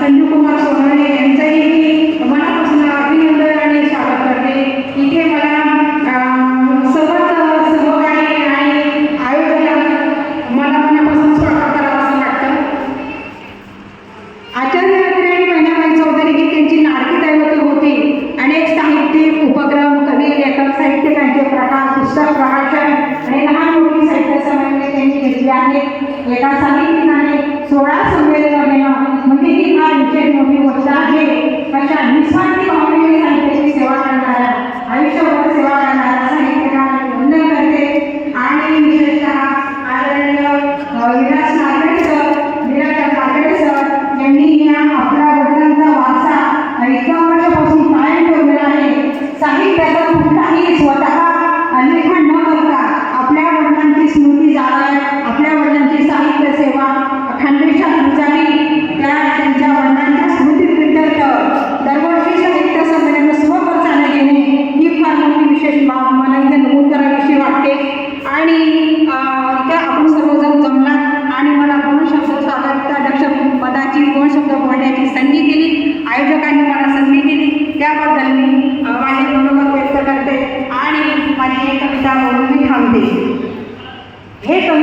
संजीवकुमार सोनवणे यांचंही मी मनापासून अभिनंदन आणि स्वागत करते. इथे मला सतत सहकारी आणि आयोजनाला मला मनापासून स्वागत करावं वाटतं. आचार्य आणि महिनाबाई चौधरी ही त्यांची नाटकी दैवती होती. अनेक साहित्यिक उपक्रम कवी लेखक साहित्यिकांचे प्रकार पुस्तक प्रकाशन आणि लहान मोठी साहित्य समन्वय त्यांनी घेतले आहेत. एका साहित्यिकाने objetos